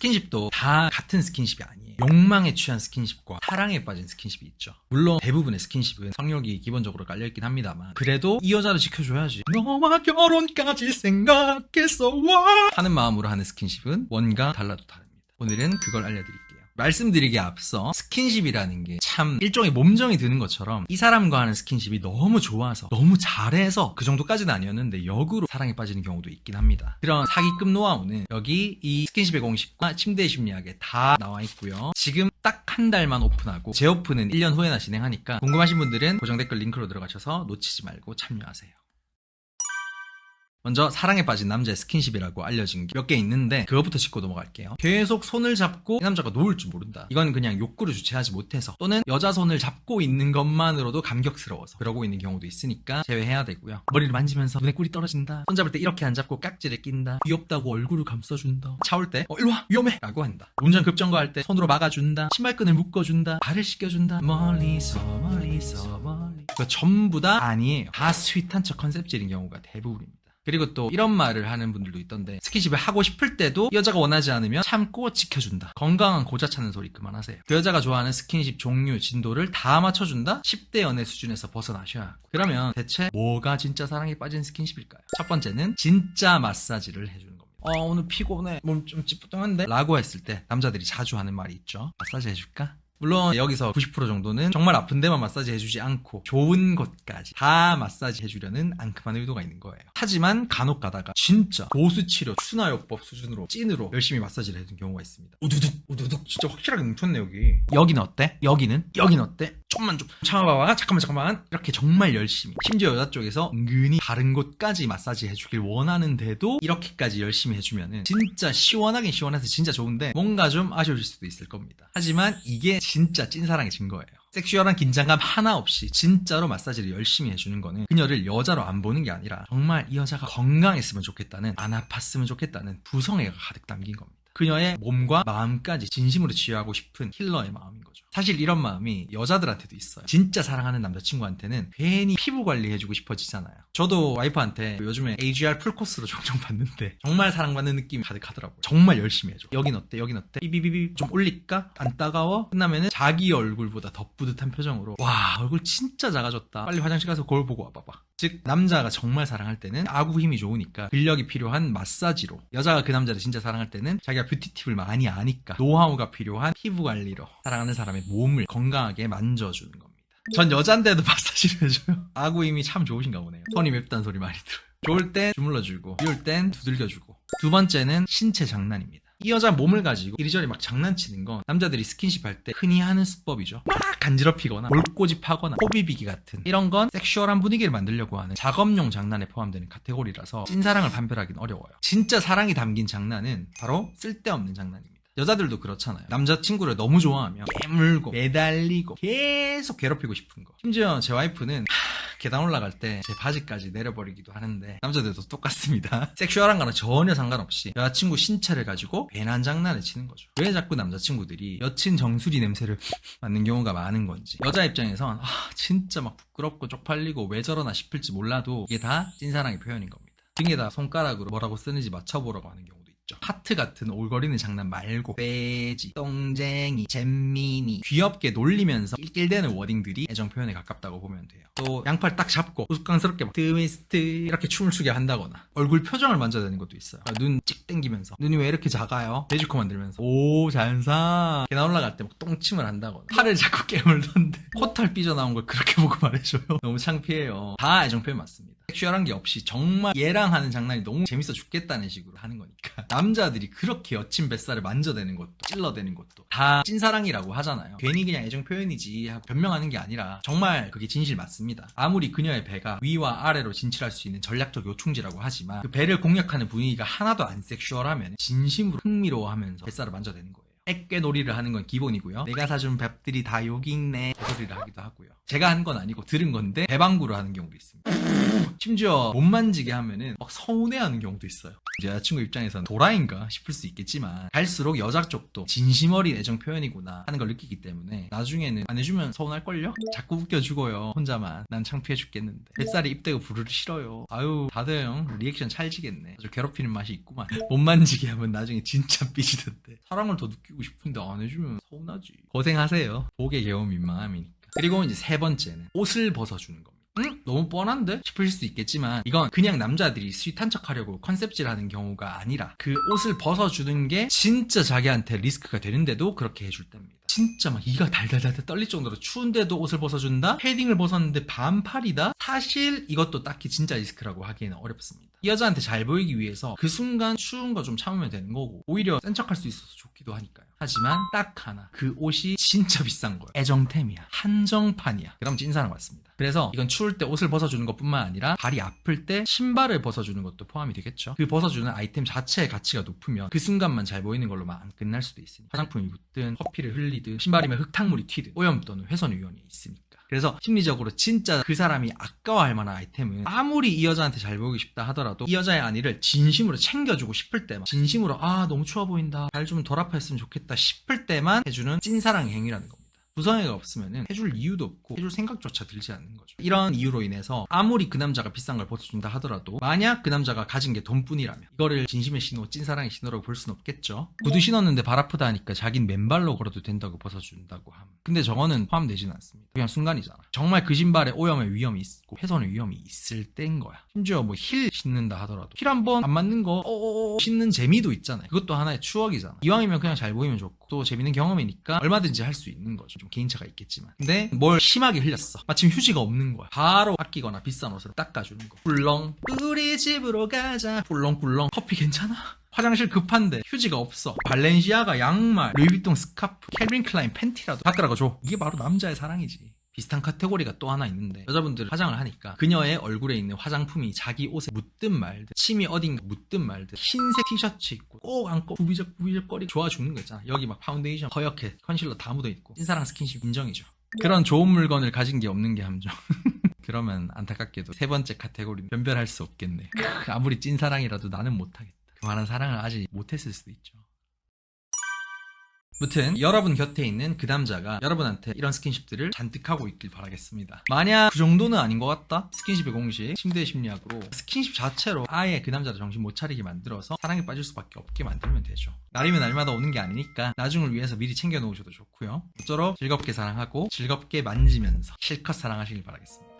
스킨십도 다 같은 스킨십이 아니에요. 욕망에 취한 스킨십과 사랑에 빠진 스킨십이 있죠. 물론 대부분의 스킨십은 성욕이 기본적으로 깔려있긴 합니다만 그래도 이 여자를 지켜줘야지. 너와 결혼까지 생각했어 와 하는 마음으로 하는 스킨십은 원가 달라도 다릅니다. 오늘은 그걸 알려드릴게요. 말씀드리기에 앞서 스킨십이라는 게 참 일종의 몸정이 드는 것처럼 이 사람과 하는 스킨십이 너무 좋아서 너무 잘해서 그 정도까지는 아니었는데 역으로 사랑에 빠지는 경우도 있긴 합니다. 그런 사기급 노하우는 여기 이 스킨십의 공식과 침대의 심리학에 다 나와 있고요. 지금 딱 한 달만 오픈하고 재오픈은 1년 후에나 진행하니까 궁금하신 분들은 고정 댓글 링크로 들어가셔서 놓치지 말고 참여하세요. 먼저 사랑에 빠진 남자의 스킨십이라고 알려진 게 몇 개 있는데 그거부터 짚고 넘어갈게요. 계속 손을 잡고 이 남자가 놓을 줄 모른다. 이건 그냥 욕구를 주체하지 못해서 또는 여자 손을 잡고 있는 것만으로도 감격스러워서 그러고 있는 경우도 있으니까 제외해야 되고요. 머리를 만지면서 눈에 꿀이 떨어진다. 손 잡을 때 이렇게 안 잡고 깍지를 낀다. 귀엽다고 얼굴을 감싸준다. 차올 때 어, 일로 와 위험해 라고 한다. 운전 급정거할 때 손으로 막아준다. 신발끈을 묶어준다. 발을 씻겨준다. 멀리서 멀리서 멀리 이거 전부 다 아니에요. 다 스윗한 척 컨셉질인 경우가 대부분입니다. 그리고 또 이런 말을 하는 분들도 있던데 스킨십을 하고 싶을 때도 여자가 원하지 않으면 참고 지켜준다. 건강한 고자 찾는 소리 그만하세요. 그 여자가 좋아하는 스킨십 종류, 진도를 다 맞춰준다? 10대 연애 수준에서 벗어나셔야 하고 그러면 대체 뭐가 진짜 사랑에 빠진 스킨십일까요? 첫 번째는 진짜 마사지를 해주는 겁니다. 어 오늘 피곤해 몸 좀 찌뿌둥한데? 라고 했을 때 남자들이 자주 하는 말이 있죠. 마사지 해줄까? 물론 여기서 90% 정도는 정말 아픈 데만 마사지 해주지 않고 좋은 곳까지 다 마사지 해주려는 앙큼한 의도가 있는 거예요. 하지만 간혹 가다가 진짜 고수치료 추나요법 수준으로 찐으로 열심히 마사지를 해준 경우가 있습니다. 우두둑 우두둑 진짜 확실하게 뭉쳤네 여기. 여긴 어때? 여기는? 여긴 어때? 좀만 좀 참아봐 잠깐만 잠깐만 이렇게 정말 열심히 심지어 여자 쪽에서 은근히 다른 곳까지 마사지 해주길 원하는데도 이렇게까지 열심히 해주면은 진짜 시원하긴 시원해서 진짜 좋은데 뭔가 좀 아쉬우실 수도 있을 겁니다. 하지만 이게 진짜 찐사랑의 증거예요. 섹슈얼한 긴장감 하나 없이 진짜로 마사지를 열심히 해주는 거는 그녀를 여자로 안 보는 게 아니라 정말 이 여자가 건강했으면 좋겠다는 안 아팠으면 좋겠다는 부성애가 가득 담긴 겁니다. 그녀의 몸과 마음까지 진심으로 치유하고 싶은 힐러의 마음인 거죠. 사실 이런 마음이 여자들한테도 있어요. 진짜 사랑하는 남자친구한테는 괜히 피부 관리해주고 싶어지잖아요. 저도 와이프한테 요즘에 AGR 풀코스로 종종 받는데 정말 사랑받는 느낌이 가득하더라고요. 정말 열심히 해줘. 여긴 어때? 여긴 어때? 삐비비비 좀 올릴까? 안 따가워? 끝나면은 자기 얼굴보다 더 뿌듯한 표정으로 와 얼굴 진짜 작아졌다. 빨리 화장실 가서 거울 보고 와봐봐. 즉 남자가 정말 사랑할 때는 아구 힘이 좋으니까 근력이 필요한 마사지로 여자가 그 남자를 진짜 사랑할 때는 자기가 뷰티 팁을 많이 아니까 노하우가 필요한 피부 관리로 사랑하는 사람의 몸을 건강하게 만져주는 겁니다. 전 여잔데도 마사지를 해줘요. 아구 힘이 참 좋으신가 보네요. 손이 맵다는 소리 많이 들어요. 좋을 때 주물러주고 비올 땐 두들겨주고 두 번째는 신체 장난입니다. 이 여자 몸을 가지고 이리저리 막 장난치는 건 남자들이 스킨십 할 때 흔히 하는 수법이죠. 막 간지럽히거나 볼꼬집하거나 호비비기 같은 이런 건 섹슈얼한 분위기를 만들려고 하는 작업용 장난에 포함되는 카테고리라서 찐사랑을 판별하기는 어려워요. 진짜 사랑이 담긴 장난은 바로 쓸데없는 장난입니다. 여자들도 그렇잖아요. 남자친구를 너무 좋아하면 깨물고 매달리고 계속 괴롭히고 싶은 거. 심지어 제 와이프는 하, 계단 올라갈 때 제 바지까지 내려버리기도 하는데 남자들도 똑같습니다. 섹슈얼한 거는 전혀 상관없이 여자친구 신체를 가지고 배난 장난을 치는 거죠. 왜 자꾸 남자친구들이 여친 정수리 냄새를 맡는 경우가 많은 건지 여자 입장에선 아 진짜 막 부끄럽고 쪽팔리고 왜 저러나 싶을지 몰라도 이게 다 찐사랑의 표현인 겁니다. 등에다 손가락으로 뭐라고 쓰는지 맞춰보라고 하는 경우도 있죠. 하트 같은 올거리는 장난 말고 빼지, 똥쟁이, 잼민이 귀엽게 놀리면서 낄낄대는 워딩들이 애정 표현에 가깝다고 보면 돼요. 또 양팔 딱 잡고 우스꽝스럽게 막 트위스트 이렇게 춤을 추게 한다거나 얼굴 표정을 만져대는 것도 있어요. 눈 찍 땡기면서 눈이 왜 이렇게 작아요? 돼지코 만들면서 오 잔사 계단 올라갈 때 막 똥침을 한다거나 팔을 자꾸 깨물던데 코털 삐져나온 걸 그렇게 보고 말해줘요. 너무 창피해요. 다 애정 표현 맞습니다. 섹슈얼한 게 없이 정말 얘랑 하는 장난이 너무 재밌어 죽겠다는 식으로 하는 거니까. 남자들이 그렇게 여친 뱃살을 만져대는 것도 찔러대는 것도 다 찐사랑이라고 하잖아요. 괜히 그냥 애정 표현이지 하고 변명하는 게 아니라 정말 그게 진실 맞습니다. 아무리 그녀의 배가 위와 아래로 진출할 수 있는 전략적 요충지라고 하지만 그 배를 공략하는 분위기가 하나도 안 섹슈얼하면 진심으로 흥미로워하면서 뱃살을 만져대는 거예요 액괴놀이를 하는 건 기본이고요. 내가 사준 밥들이 다 여기 있네. 그 소리를 하기도 하고요. 제가 한 건 아니고 들은 건데 배방구를 하는 경우도 있습니다. 심지어 못 만지게 하면은 막 서운해하는 경우도 있어요. 여자친구 입장에서는 도라인가 싶을 수 있겠지만 갈수록 여자 쪽도 진심 어린 애정 표현이구나 하는 걸 느끼기 때문에 나중에는 안 해주면 서운할걸요? 자꾸 웃겨주고요 혼자만 난 창피해 죽겠는데 뱃살이 입대고 부르르 싫어요 아유 다들 형 리액션 찰지겠네 아주 괴롭히는 맛이 있구만 못 만지게 하면 나중에 진짜 삐지던데 사랑을 더 느끼고 싶은데 안 해주면 서운하지 고생하세요 복의 경험 민망함이니까 그리고 이제 세 번째는 옷을 벗어주는 겁니다 응? 너무 뻔한데? 싶으실 수 있겠지만 이건 그냥 남자들이 스윗한 척 하려고 컨셉질 하는 경우가 아니라 그 옷을 벗어주는 게 진짜 자기한테 리스크가 되는데도 그렇게 해줄 때입니다. 진짜 막 이가 달달달달 떨릴 정도로 추운데도 옷을 벗어준다? 패딩을 벗었는데 반팔이다? 사실 이것도 딱히 진짜 리스크라고 하기에는 어렵습니다. 이 여자한테 잘 보이기 위해서 그 순간 추운 거 좀 참으면 되는 거고 오히려 센 척할 수 있어서 좋기도 하니까요. 하지만 딱 하나 그 옷이 진짜 비싼 거예요. 애정템이야. 한정판이야. 그럼 찐사랑 맞습니다. 그래서 이건 추울 때 옷을 벗어주는 것뿐만 아니라 발이 아플 때 신발을 벗어주는 것도 포함이 되겠죠. 그 벗어주는 아이템 자체의 가치가 높으면 그 순간만 잘 보이는 걸로만 안 끝날 수도 있으니 화장품이 묻든 커피를 흘리든 신발이면 흙탕물이 튀든 오염 또는 훼손 위험이 있으니까. 그래서 심리적으로 진짜 그 사람이 아까워할 만한 아이템은 아무리 이 여자한테 잘 보이고 싶다 하더라도 이 여자의 안위를 진심으로 챙겨주고 싶을 때만 진심으로 아 너무 추워 보인다 잘 좀 덜 아파했으면 좋겠다 싶을 때만 해주는 찐사랑 행위라는 겁니다. 부성애가 없으면 해줄 이유도 없고 해줄 생각조차 들지 않는 거죠. 이런 이유로 인해서 아무리 그 남자가 비싼 걸 벗어준다 하더라도 만약 그 남자가 가진 게 돈뿐이라면 이거를 진심의 신호, 찐사랑의 신호라고 볼 수는 없겠죠. 구두 신었는데 발 아프다 하니까 자긴 맨발로 걸어도 된다고 벗어준다고 함. 근데 저거는 포함되지는 않습니다. 그냥 순간이잖아. 정말 그 신발에 오염의 위험이 있고 훼손의 위험이 있을 때인 거야. 심지어 뭐 힐 신는다 하더라도 힐 한 번 안 맞는 거 어어어 신는 재미도 있잖아요. 그것도 하나의 추억이잖아. 이왕이면 그냥 잘 보이면 좋고 또 재밌는 경험이니까 얼마든지 할 수 있는 거죠. 좀 개인차가 있겠지만. 근데 뭘 심하게 흘렸어. 마침 휴지가 없는 거야. 바로 아끼거나 비싼 옷을 닦아주는 거. 꿀렁. 우리 집으로 가자. 꿀렁꿀렁. 커피 괜찮아? 화장실 급한데 휴지가 없어. 발렌시아가 양말, 루이비통 스카프, 캘빈 클라인 팬티라도 닦으라고 줘. 이게 바로 남자의 사랑이지. 비슷한 카테고리가 또 하나 있는데 여자분들 화장을 하니까 그녀의 얼굴에 있는 화장품이 자기 옷에 묻든 말든 침이 어딘가 묻든 말든 흰색 티셔츠 입고 꼭 안고 부비적 부비적 거리 좋아 죽는 거 있잖아. 여기 막 파운데이션 허옇게 컨실러 다 묻어있고 찐사랑 스킨십 인정이죠. 그런 좋은 물건을 가진 게 없는 게 함정. 그러면 안타깝게도 세 번째 카테고리는 변별할 수 없겠네. 아무리 찐사랑이라도 나는 못하겠다. 그만한 사랑을 아직 못했을 수도 있죠 무튼 여러분 곁에 있는 그 남자가 여러분한테 이런 스킨십들을 잔뜩 하고 있길 바라겠습니다. 만약 그 정도는 아닌 것 같다? 스킨십의 공식, 침대 심리학으로 스킨십 자체로 아예 그 남자를 정신 못 차리게 만들어서 사랑에 빠질 수밖에 없게 만들면 되죠. 날이면 날마다 오는 게 아니니까 나중을 위해서 미리 챙겨 놓으셔도 좋고요. 모쪼록 즐겁게 사랑하고 즐겁게 만지면서 실컷 사랑하시길 바라겠습니다.